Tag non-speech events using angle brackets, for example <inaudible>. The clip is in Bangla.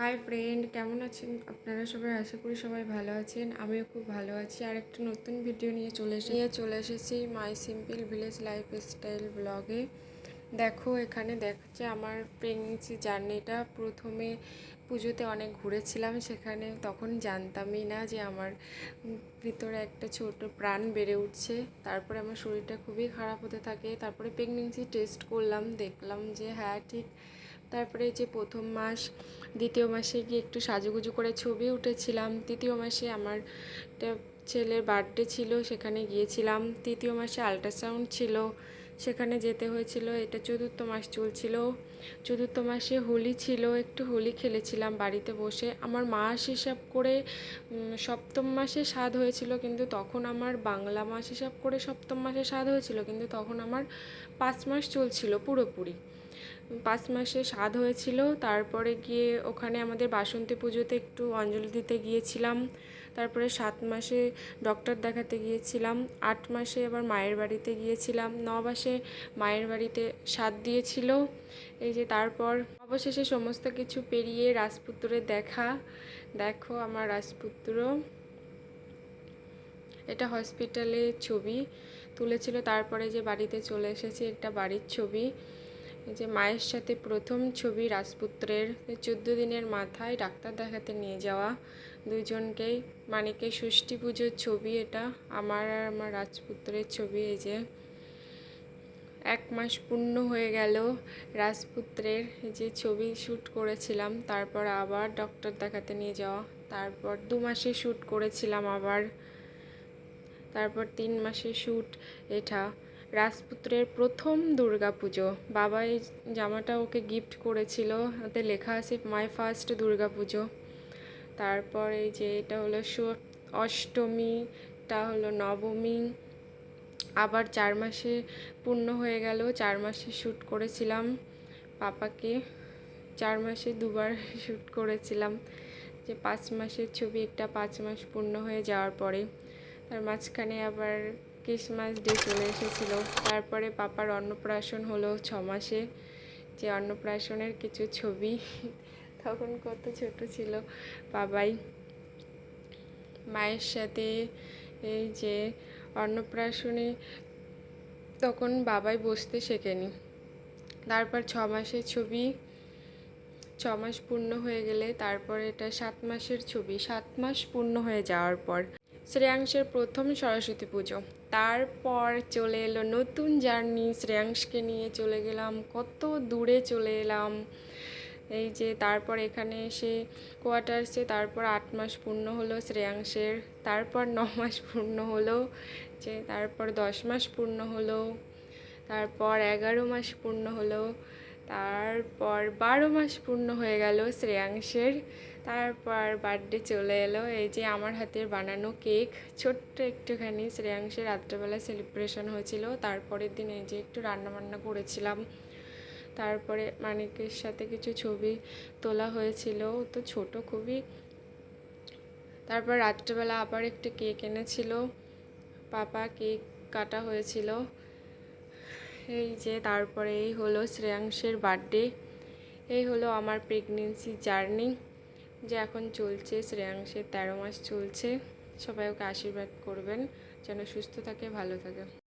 হাই ফ্রেন্ড কেমন আছেন? আপনারা সবাই আশা করি সবাই ভালো আছেন। আমিও খুব ভালো আছি। আর একটা নতুন ভিডিও নিয়ে চলে এসে নিয়ে চলে এসেছি my simple village life style ব্লগে দেখো, এখানে দেখাচ্ছে আমার প্রেগনেন্সি জার্নিটা। প্রথমে পুজোতে অনেক ঘুরেছিলাম, সেখানে তখন জানতামই না যে আমার ভিতরে একটা ছোট প্রাণ বেড়ে উঠছে। তারপরে আমার শরীরটা খুবই খারাপ হতে থাকে। তারপরে প্রেগনেন্সি টেস্ট করলাম, দেখলাম যে হ্যাঁ ঠিক তারপরে যে প্রথম মাস, দ্বিতীয় মাসে গিয়ে একটু সাজুগুজু করে ছবি উঠেছিলাম। তৃতীয় মাসে আমার একটা ছেলের বার্থডে ছিল, সেখানে গিয়েছিলাম। তৃতীয় মাসে আল্ট্রাসাউন্ড ছিল, সেখানে যেতে হয়েছিল। এটা চতুর্থ মাস চলছিল। চতুর্থ মাসে হোলি ছিল, একটু হোলি খেলেছিলাম বাড়িতে বসে। আমার মাস হিসাব করে সপ্তম মাসে স্বাদ হয়েছিল, কিন্তু তখন আমার বাংলা মাস হিসাব করে সপ্তম মাসে স্বাদ হয়েছিল, কিন্তু তখন আমার পাঁচ মাস চলছিল পুরোপুরি। পাঁচ মাসে স্বাদ হয়েছিল। তারপরে গিয়ে ওখানে আমাদের বাসন্তী পুজোতে একটু অঞ্জলি দিতে গিয়েছিলাম। তারপরে সাত মাসে ডক্টর দেখাতে গিয়েছিলাম। আট মাসে আবার মায়ের বাড়িতে গিয়েছিলাম। ন মাসে মায়ের বাড়িতে স্বাদ দিয়েছিল। এই যে তারপর অবশেষে সমস্ত কিছু পেরিয়ে রাজপুত্রের দেখা। দেখো আমার রাজপুত্র। এটা হসপিটালে ছবি। তুলেছিল, তারপরে যে বাড়িতে চলে এসেছি, একটা বাড়ির ছবি। যে মায়ের সাথে প্রথম ছবি রাজপুত্রের চোদ্দ দিনের মাথায় ডাক্তার দেখাতে নিয়ে যাওয়া দুজনকেই। মানিকে ষষ্ঠী পুজোর ছবি এটা, আমার আর আমার রাজপুত্রের ছবি, এই যে এক মাস পূর্ণ হয়ে গেল রাজপুত্রের যে ছবি শ্যুট করেছিলাম, তারপর আবার ডক্টর দেখাতে নিয়ে যাওয়া, তারপর দু মাসে শ্যুট করেছিলাম আবার, তারপর তিন মাসে শ্যুট এটা। রাজপুত্রের প্রথম পুজো বাবা এই জামাটা ওকে গিফট করেছিল। ওতে লেখা আছে মাই ফার্স্ট পুজো তারপর এই যে এটা হলো অষ্টমীটা হলো নবমী। আবার চার মাসে পূর্ণ হয়ে গেল, চার মাসে শ্যুট করেছিলাম পাপাকে। চার মাসে দুবার শ্যুট করেছিলাম। যে পাঁচ মাসের ছবি, একটা পাঁচ মাস পূর্ণ হয়ে যাওয়ার পরে। তার মাঝখানে আবার ক্রিসমাস ডে চলে এসেছিল তারপরে পাপার অন্নপ্রাশন হলো ছ মাসে। যে অন্নপ্রাশনের কিছু ছবি <laughs> তখন কত ছোট ছিল বাবাই। মায়ের সাথে এই যে অন্নপ্রাশনে তখন বাবাই বসতে শেখেনি। তারপর ছ মাসের ছবি, ছ মাস পূর্ণ হয়ে গেলে তারপর এটা সাত মাসের ছবি। সাত মাস পূর্ণ হয়ে যাওয়ার পর শ্রেয়াংশের প্রথম সরস্বতী পুজো। তারপর চলে এলো নতুন জার্নি, শ্রেয়াংশকে নিয়ে চলে গেলাম, কত দূরে চলে এলাম। এই যে তারপর এখানে এসে কোয়ার্টার্সে, তারপর আট মাস পূর্ণ হলো শ্রেয়াংশের, তারপর ন মাস পূর্ণ হলো যে তারপর দশ মাস পূর্ণ হলো, তারপর এগারো মাস পূর্ণ হলো, তারপর বারো মাস পূর্ণ হয়ে গেল শ্রেয়াংশের। তারপর বার্থডে চলে এলো, এই যে আমার হাতের বানানো কেক। ছোট্ট একটুখানি শ্রেয়াংশের রাত্রেবেলা সেলিব্রেশন হয়েছিল। তারপরের দিন এই যে একটু রান্নাবান্না করেছিলাম। তারপরে মানিকের সাথে কিছু ছবি তোলা হয়েছিল। তো ছোট খুবই। তারপর রাত্রেবেলা আবার একটু কেক এনেছিল। পাপা কেক কাটা হয়েছিল। এই যে তারপরে এই হলো শ্রেয়াংশের বার্থডে। এই হলো আমার প্রেগনেন্সি জার্নি যে এখন চলছে শ্রেয়াংশের তেরো মাস চলছে। সবাই ওকে আশীর্বাদ করবেন, যেন সুস্থ থাকে, ভালো থাকে।